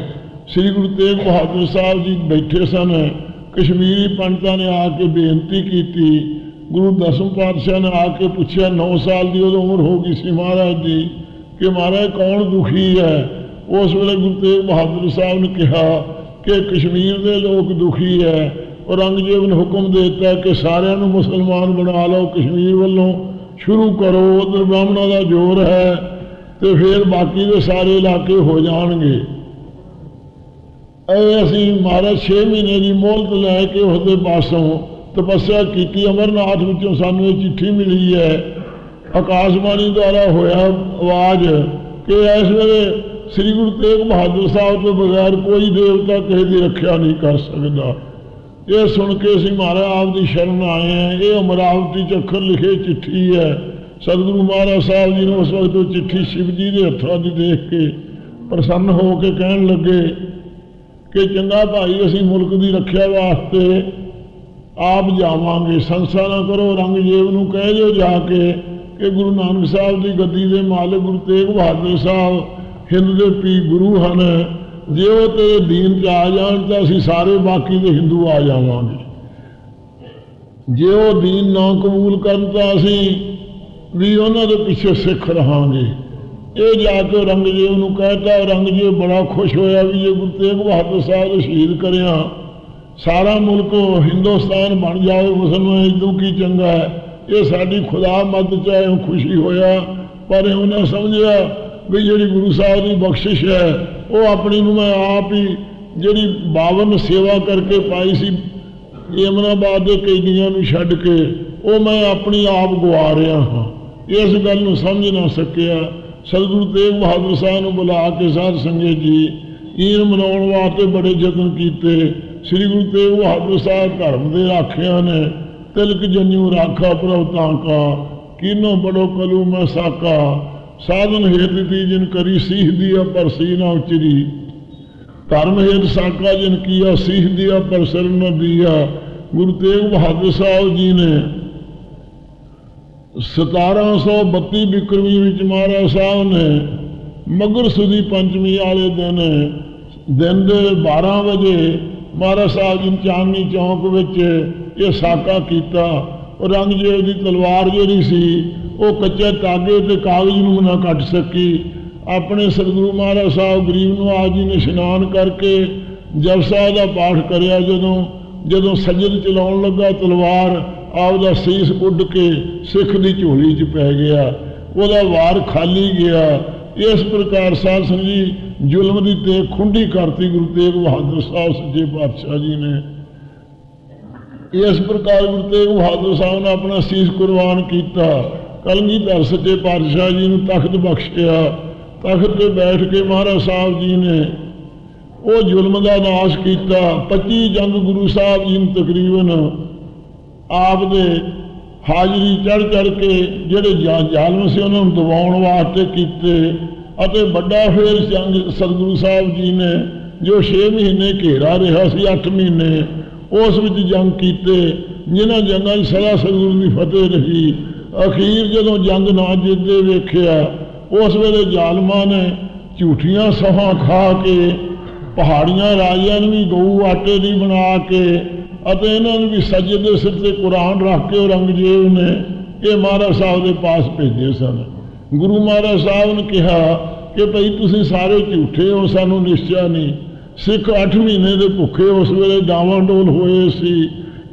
Speaker 1: ਸ੍ਰੀ ਗੁਰੂ ਤੇਗ ਬਹਾਦਰ ਸਾਹਿਬ ਜੀ ਬੈਠੇ ਸਨ। ਕਸ਼ਮੀਰੀ ਪੰਡਤਾਂ ਨੇ ਆ ਕੇ ਬੇਨਤੀ ਕੀਤੀ ਗੁਰੂ ਦਸਮ ਪਾਤਸ਼ਾਹ ਨੇ ਆ ਕੇ ਪੁੱਛਿਆ 9 ਸਾਲ ਦੀ ਉਦੋਂ ਉਮਰ ਹੋ ਗਈ ਸੀ ਮਹਾਰਾਜ ਦੀ, ਕਿ ਮਹਾਰਾਜ ਕੌਣ ਦੁਖੀ ਹੈ? ਉਸ ਵੇਲੇ ਗੁਰੂ ਤੇਗ ਬਹਾਦਰ ਸਾਹਿਬ ਨੇ ਕਿਹਾ ਕਿ ਕਸ਼ਮੀਰ ਦੇ ਲੋਕ ਦੁਖੀ ਹੈ। ਔਰੰਗਜ਼ੇਬ ਨੇ ਹੁਕਮ ਦੇ ਦਿੱਤਾ ਕਿ ਸਾਰਿਆਂ ਨੂੰ ਮੁਸਲਮਾਨ ਬਣਾ ਲਓ, ਕਸ਼ਮੀਰ ਵੱਲੋਂ ਸ਼ੁਰੂ ਕਰੋ, ਉਧਰ ਬ੍ਰਾਹਮਣਾਂ ਦਾ ਜ਼ੋਰ ਹੈ ਤੇ ਫਿਰ ਬਾਕੀ ਦੇ ਸਾਰੇ ਇਲਾਕੇ ਹੋ ਜਾਣਗੇ। ਇਹ ਅਸੀਂ ਮਹਾਰਾਜ 6 ਮਹੀਨੇ ਦੀ ਮੋਹਲਤ ਲੈ ਕੇ ਉਹਦੇ ਪਾਸੋਂ ਤਪੱਸਿਆ ਕੀਤੀ, ਅਮਰਨਾਥ ਵਿੱਚੋਂ ਸਾਨੂੰ ਇਹ ਚਿੱਠੀ ਮਿਲੀ ਹੈ। ਆਕਾਸ਼ਵਾਣੀ ਦੁਆਰਾ ਹੋਇਆ ਆਵਾਜ਼ ਕਿ ਇਸ ਵੇਲੇ ਸ੍ਰੀ ਗੁਰੂ ਤੇਗ ਬਹਾਦਰ ਸਾਹਿਬ ਤੋਂ ਬਗੈਰ ਕੋਈ ਦੇਵਤਾ ਕਿਸੇ ਦੀ ਰੱਖਿਆ ਨਹੀਂ ਕਰ ਸਕਦਾ। ਇਹ ਸੁਣ ਕੇ ਅਸੀਂ ਮਹਾਰਾਜ ਆਪ ਦੀ ਸ਼ਰਨ ਆਏ ਹਾਂ। ਇਹ ਅਮਰਾਵਤੀ ਚ ਅੱਖਰ ਲਿਖੇ ਚਿੱਠੀ ਹੈ। ਸਤਿਗੁਰੂ ਮਹਾਰਾਜ ਸਾਹਿਬ ਜੀ ਨੂੰ ਉਸ ਵਕਤ ਉਹ ਚਿੱਠੀ ਸ਼ਿਵ ਜੀ ਦੇ ਹੱਥਾਂ ਦੀ ਦੇਖ ਕੇ ਪ੍ਰਸੰਨ ਹੋ ਕੇ ਕਹਿਣ ਲੱਗੇ ਕਿ ਚੰਗਾ ਭਾਈ, ਅਸੀਂ ਮੁਲਕ ਦੀ ਰੱਖਿਆ ਵਾਸਤੇ ਆਪ ਜਾਵਾਂਗੇ ਸੰਸਾ ਕਰੋ ਰੰਗਜੀਤ ਨੂੰ ਕਹਿ ਦਿਓ ਜਾ ਕੇ ਕਿ ਗੁਰੂ ਨਾਨਕ ਸਾਹਿਬ ਦੀ ਗੱਦੀ ਦੇ ਮਾਲਕ ਗੁਰੂ ਤੇਗ ਬਹਾਦਰ ਸਾਹਿਬ, ਹਿੰਦ ਦੇ ਪੀ ਗੁਰੂ ਹਨ। ਜੇ ਉਹ ਤੇਰੇ ਦੀਨ ਚ ਆ ਜਾਣ ਤਾਂ ਅਸੀਂ ਸਾਰੇ ਬਾਕੀ ਦੇ ਹਿੰਦੂ ਆ ਜਾਵਾਂਗੇ। ਜੇ ਉਹ ਦੀਨ ਨਾ ਕਬੂਲ ਕਰਨ ਤਾਂ ਅਸੀਂ ਵੀ ਉਹਨਾਂ ਦੇ ਪਿੱਛੇ ਸਿੱਖ ਰਹਾਂਗੇ। ਇਹ ਜਾ ਕੇ ਔਰੰਗਜ਼ੇਬ ਨੂੰ ਕਹਿਤਾ ਔਰੰਗਜ਼ੇਬ ਬੜਾ ਖੁਸ਼ ਹੋਇਆ ਵੀ ਜੇ ਗੁਰੂ ਤੇਗ ਬਹਾਦਰ ਸਾਹਿਬ ਨੂੰ ਸ਼ਹੀਦ ਕਰਿਆ ਸਾਰਾ ਮੁਲਕ ਹਿੰਦੁਸਤਾਨ ਬਣ ਜਾਵੇ ਮੁਸਲਮਾਨ ਇਦੋਂ ਕੀ ਚੰਗਾ ਹੈ? ਇਹ ਸਾਡੀ ਖੁਦਾ ਮਦਦ ਚਾਹੇ ਖੁਸ਼ੀ ਹੋਇਆ, ਪਰ ਉਹਨੇ ਸਮਝਿਆ ਵੀ ਜਿਹੜੀ ਗੁਰੂ ਸਾਹਿਬ ਦੀ ਬਖਸ਼ਿਸ਼ ਹੈ, ਉਹ ਆਪਣੀ ਨੂੰ ਮੈਂ ਆਪ ਹੀ ਜਿਹੜੀ 52 ਸੇਵਾ ਕਰਕੇ ਪਾਈ ਸੀ, ਯਮਨਾਬਾਦ ਦੇ ਕੈਦੀਆਂ ਨੂੰ ਛੱਡ ਕੇ, ਉਹ ਮੈਂ ਆਪਣੀ ਆਪ ਗਵਾ ਰਿਹਾ ਹਾਂ। ਇਸ ਗੱਲ ਨੂੰ ਸਮਝ ਨਾ ਸਕਿਆ। ਸਤਿਗੁਰੂ ਤੇਗ ਬਹਾਦਰ ਸਾਹਿਬ ਨੂੰ ਬੁਲਾ ਕੇ ਸਾਧ ਸੰਗਤ ਜੀ ਈਨ ਮਨਾਉਣ ਵਾਸਤੇ ਬੜੇ ਯਤਨ ਕੀਤੇ। ਸ੍ਰੀ ਗੁਰੂ ਤੇਗ ਬਹਾਦਰ ਸਾਹਿਬ ਧਰਮ ਦੇ ਰਾਖਿਆਂ ਨੇ ਤਿਲਕ ਜਨਿਉ ਰਾਖਾ ਪ੍ਰਭ ਤਾਂਕਾ ਕੀਨੋ ਬੜੋ ਕਲੂ ਮੈਂ ਸਾਕਾ, ਸਾਧਨ ਹੇਤ ਤੀ ਜਿਨ ਕਰੀ ਸੀਹ ਦੀਆ ਪਰ ਸੀ ਨਾ ਉਚਰੀ। ਧਰਮ ਹੇਤ ਸਾਕਾ ਜਿਨ ਕੀਆ, ਸੀਹ ਦੀਆ ਪਰ ਸਿਰ ਨ ਦੀਆ। ਗੁਰੂ ਤੇਗ ਬਹਾਦਰ ਸਾਹਿਬ ਜੀ ਨੇ 1732 ਬਿਕਰਮੀ ਵਿੱਚ ਮਹਾਰਾਜ ਸਾਹਿਬ ਨੇ ਮਗਰ ਸੁਦੀ ਪੰਚਮੀ ਵਾਲੇ ਦਿਨ ਦਿਨ ਦੇ 12 ਵਜੇ ਮਹਾਰਾਜ ਸਾਹਿਬ ਜੀ ਨੇ ਚਾਂਦਨੀ ਚੌਂਕ ਵਿੱਚ ਇਹ ਸਾਕਾ ਕੀਤਾ। ਉਹ ਰੰਗਜੇਬ ਦੀ ਤਲਵਾਰ ਜਿਹੜੀ ਸੀ, ਉਹ ਕੱਚੇ ਤਾਗੇ ਤੇ ਕਾਗਜ਼ ਨੂੰ ਨਾ ਕੱਟ ਸਕੀ। ਆਪਣੇ ਸਤਿਗੁਰੂ ਮਹਾਰਾਜ ਸਾਹਿਬ ਗਰੀਬ ਨੂੰ ਆਪ ਜੀ ਨੇ ਇਸ਼ਨਾਨ ਕਰਕੇ ਜਪਸਾ ਦਾ ਪਾਠ ਕਰਿਆ ਜਦੋਂ ਜਦੋਂ ਸਜਦ ਚਲਾਉਣ ਲੱਗਾ ਤਲਵਾਰ, ਆਪਦਾ ਸੀਸ ਉੱਡ ਕੇ ਸਿੱਖ ਦੀ ਝੋਲੀ 'ਚ ਪੈ ਗਿਆ। ਉਹਦਾ ਵਾਰ ਖਾਲੀ ਗਿਆ। ਇਸ ਪ੍ਰਕਾਰ ਸਾਧ ਸੰਗਤ ਜੀ ਜ਼ੁਲਮ ਦੀ ਤੇ ਖੁੰਡੀ ਕਰਤੀ ਗੁਰੂ ਤੇਗ ਬਹਾਦਰ ਸਾਹਿਬ ਸੱਚੇ ਪਾਤਸ਼ਾਹ ਜੀ ਨੇ। ਇਸ ਪ੍ਰਕਾਰ ਗੁਰੂ ਤੇਗ ਬਹਾਦਰ ਸਾਹਿਬ ਨੇ ਆਪਣਾ ਸੀਸ ਕੁਰਬਾਨ ਕੀਤਾ। ਕਲਗੀਧਰ ਸੱਚੇ ਪਾਤਸ਼ਾਹ ਜੀ ਨੂੰ ਤਖਤ ਬਖਸ਼ਿਆ। ਤਖਤ ਤੇ ਬੈਠ ਕੇ ਮਹਾਰਾਜ ਸਾਹਿਬ ਜੀ ਨੇ ਉਹ ਜ਼ੁਲਮ ਦਾ ਨਾਸ਼ ਕੀਤਾ। 25 ਜੰਗ ਗੁਰੂ ਸਾਹਿਬ ਜੀ ਨੂੰ ਤਕਰੀਬਨ ਆਪ ਦੇ ਹਾਜ਼ਰੀ ਚੜ ਚੜ ਕੇ ਜਿਹੜੇ ਜਾ- ਜ਼ਾਲਮ ਸੀ ਉਹਨਾਂ ਨੂੰ ਦਬਾਉਣ ਵਾਸਤੇ ਕੀਤੇ। ਅਤੇ ਵੱਡਾ ਫੇਰ ਜੰਗ ਸਤਿਗੁਰੂ ਸਾਹਿਬ ਜੀ ਨੇ, ਜੋ 6 ਮਹੀਨੇ ਘੇਰਾ ਰਿਹਾ ਸੀ 8 ਮਹੀਨੇ, ਉਸ ਵਿੱਚ ਜੰਗ ਕੀਤੇ, ਜਿਨ੍ਹਾਂ ਜੰਗਾਂ 'ਚ ਸਦਾ ਸਤਿਗੁਰੂ ਦੀ ਫਤਿਹ ਰਹੀ। ਅਖੀਰ ਜਦੋਂ ਜੰਗ ਨਾ ਜਿੱਤੇ ਵੇਖਿਆ, ਉਸ ਵੇਲੇ ਜ਼ਾਲਮਾਂ ਨੇ ਝੂਠੀਆਂ ਸਹਾਂ ਖਾ ਕੇ, ਪਹਾੜੀਆਂ ਰਾਜਿਆਂ ਨੂੰ ਵੀ ਗਊ ਆਟੇ ਦੀ ਬਣਾ ਕੇ, ਅਤੇ ਇਹਨਾਂ ਨੂੰ ਵੀ ਸੱਜੇ ਦੇ ਸਿਰ ਤੇ ਕੁਰਾਨ ਰੱਖ ਕੇ ਔਰੰਗਜ਼ੇਬ ਨੇ ਇਹ ਮਹਾਰਾਜ ਸਾਹਿਬ ਦੇ ਪਾਸ ਭੇਜੇ ਸਨ। ਗੁਰੂ ਮਹਾਰਾਜ ਸਾਹਿਬ ਨੇ ਕਿਹਾ ਕਿ ਭਈ ਤੁਸੀਂ ਸਾਰੇ ਝੂਠੇ ਹੋ, ਸਾਨੂੰ ਨਿਸ਼ਚਾ ਨਹੀਂ। ਸਿੱਖ 8 ਮਹੀਨੇ ਦੇ ਭੁੱਖੇ ਉਸ ਵੇਲੇ ਡਾਵਾਂਡੋਲ ਹੋਏ ਸੀ।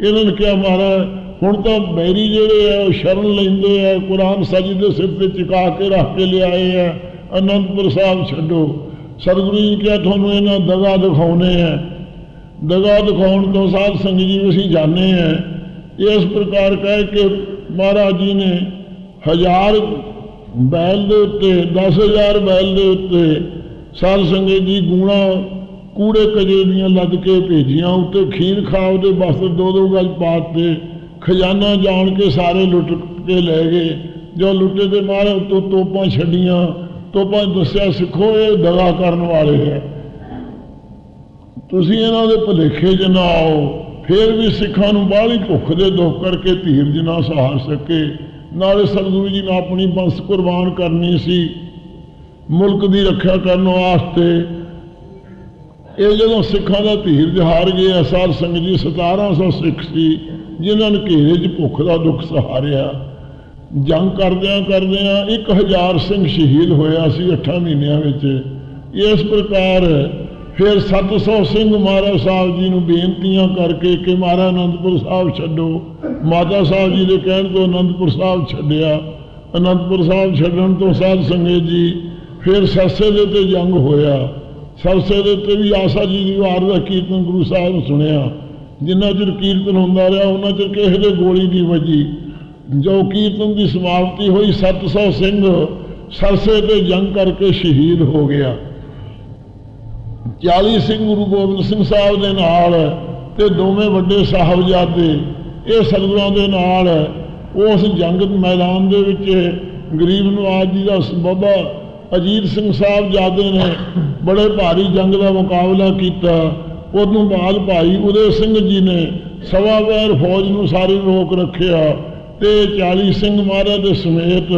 Speaker 1: ਇਹਨਾਂ ਨੇ ਕਿਹਾ, ਮਹਾਰਾਜ, ਹੁਣ ਤਾਂ ਬੈਰੀ ਜਿਹੜੇ ਆ, ਉਹ ਸ਼ਰਨ ਲੈਂਦੇ ਆ, ਕੁਰਾਨ ਸੱਜੇ ਦੇ ਸਿਰ ਤੇ ਚੁਕਾ ਕੇ ਰੱਖ ਕੇ ਲਿਆਏ ਆ। ਅਨੰਦਪੁਰ ਸਾਹਿਬ ਛੱਡੋ। ਸਤਿਗੁਰੂ ਜੀ ਕਿਹਾ, ਤੁਹਾਨੂੰ ਇਹਨਾਂ ਦਗਾ ਦਿਖਾਉਣੇ ਆ। ਦਗਾ ਦਿਖਾਉਣ ਤੋਂ ਸਾਧ ਸੰਗਤ ਜੀ ਅਸੀਂ ਜਾਣੇ ਆ। ਇਸ ਪ੍ਰਕਾਰ ਕਹਿ ਕੇ ਮਹਾਰਾਜ ਜੀ ਨੇ ਹਜ਼ਾਰ ਬੈਲ ਦੇ ਉੱਤੇ 10000 ਬੈਲ ਦੇ ਉੱਤੇ ਸਾਧ ਸੰਗਤ ਜੀ ਗੂਣਾ ਕੂੜੇ ਕਜੇ ਦੀਆਂ ਲੱਦ ਕੇ ਭੇਜੀਆਂ, ਉੱਤੇ ਖੀਰ ਖਾ ਉਹਦੇ ਬਸਤਰ ਦੋ ਦੋ ਪਾਤ ਤੇ ਖਜ਼ਾਨਾ ਜਾਣ ਕੇ ਸਾਰੇ ਲੁੱਟ ਕੇ ਲੈ ਗਏ। ਜੋ ਲੁੱਟੇ ਦੇ ਮਾਰੇ, ਉੱਤੋਂ ਤੋਪਾਂ ਛੱਡੀਆਂ, ਤੋਪਾਂ ਦੱਸਿਆ, ਸਿੱਖੋ, ਇਹ ਦਗਾ ਕਰਨ ਵਾਲੇ ਹੈ। ਤੁਸੀਂ ਇਹਨਾਂ ਦੇ ਭੁਲੇਖੇ 'ਚ ਨਾ ਆਓ, ਫਿਰ ਵੀ ਸਿੱਖਾਂ ਨੂੰ ਬਾਹਲੀ ਭੁੱਖ ਦੇ ਦੁੱਖ ਕਰਕੇ ਧੀਰਜ ਨਾ ਸਹਾਰ ਸਕੇ। ਨਾਲੇ ਸਤਿਗੁਰੂ ਜੀ ਨੇ ਆਪਣੀ ਬੰਸ ਕੁਰਬਾਨ ਕਰਨੀ ਸੀ। ਮੁਲਕ ਦੀ ਰੱਖਿਆ ਕਰਨ ਵਾਸਤੇ ਇਹ ਜਦੋਂ ਸਿੱਖਾਂ ਦਾ ਧੀਰਜ ਹਾਰ ਗਿਆ, ਸਾਧ ਸੰਗਤ ਜੀ 1700 ਸਿੱਖ ਸੀ, ਜਿਨ੍ਹਾਂ ਨੇ ਘੇਰੇ 'ਚ ਭੁੱਖ ਦਾ ਦੁੱਖ ਸਹਾਰਿਆ। ਜੰਗ ਕਰਦਿਆਂ ਕਰਦਿਆਂ 1000 ਸਿੰਘ ਸ਼ਹੀਦ ਹੋਇਆ ਸੀ 8 ਮਹੀਨਿਆਂ ਵਿੱਚ। ਇਸ ਪ੍ਰਕਾਰ ਫਿਰ 700 ਸਿੰਘ ਮਹਾਰਾਜ ਸਾਹਿਬ ਜੀ ਨੂੰ ਬੇਨਤੀਆਂ ਕਰਕੇ ਕਿ ਮਹਾਰਾਜ ਅਨੰਦਪੁਰ ਸਾਹਿਬ ਛੱਡੋ। ਮਾਤਾ ਸਾਹਿਬ ਜੀ ਦੇ ਕਹਿਣ ਤੋਂ ਅਨੰਦਪੁਰ ਸਾਹਿਬ ਛੱਡਿਆ। ਅਨੰਦਪੁਰ ਸਾਹਿਬ ਛੱਡਣ ਤੋਂ ਸਾਧ ਸੰਗਤ ਜੀ ਫਿਰ ਸਰਸੇ ਦੇ ਤੇ ਜੰਗ ਹੋਇਆ। ਸਰਸੇ ਦੇ ਤੇ ਵੀ ਆਸਾ ਜੀ ਦੀ ਵਾਰ ਦਾ ਕੀਰਤਨ ਗੁਰੂ ਸਾਹਿਬ ਨੇ ਸੁਣਿਆ। ਜਿੰਨਾ ਚਿਰ ਕੀਰਤਨ ਹੁੰਦਾ ਰਿਹਾ, ਉਹਨਾਂ ਚਿਰ ਕਿਸੇ ਦੇ ਗੋਲੀ ਨਹੀਂ ਵੱਜੀ। ਜੋ ਕੀਰਤਨ ਦੀ ਸਮਾਪਤੀ ਹੋਈ 700 ਸਿੰਘ ਸਰਸੇ ਤੇ ਜੰਗ ਕਰਕੇ ਸ਼ਹੀਦ ਹੋ ਗਿਆ। 40 ਸਿੰਘ ਗੁਰੂ ਗੋਬਿੰਦ ਸਿੰਘ ਸਾਹਿਬ ਦੇ ਨਾਲ ਤੇ ਦੋਵੇਂ ਵੱਡੇ ਸਾਹਿਬਜ਼ਾਦੇ, ਇਹ ਸਤਿਗੁਰਾਂ ਦੇ ਨਾਲ ਉਸ ਜੰਗ ਮੈਦਾਨ ਦੇ ਵਿੱਚ ਗਰੀਬ ਨਵਾਜ ਜੀ ਦਾ ਬਾਬਾ ਅਜੀਤ ਸਿੰਘ ਸਾਹਿਬ ਜਾਦੇ ਨੇ ਬੜੇ ਭਾਰੀ ਜੰਗ ਦਾ ਮੁਕਾਬਲਾ ਕੀਤਾ। ਉਦੋਂ ਬਾਅਦ ਭਾਈ ਉਦੇ ਸਿੰਘ ਜੀ ਨੇ ਸਵਾ ਵੈਰ ਫੌਜ ਨੂੰ ਸਾਰੀ ਰੋਕ ਰੱਖਿਆ ਤੇ 40 ਸਿੰਘ ਮਹਾਰਾਜ ਦੇ ਸਮੇਤ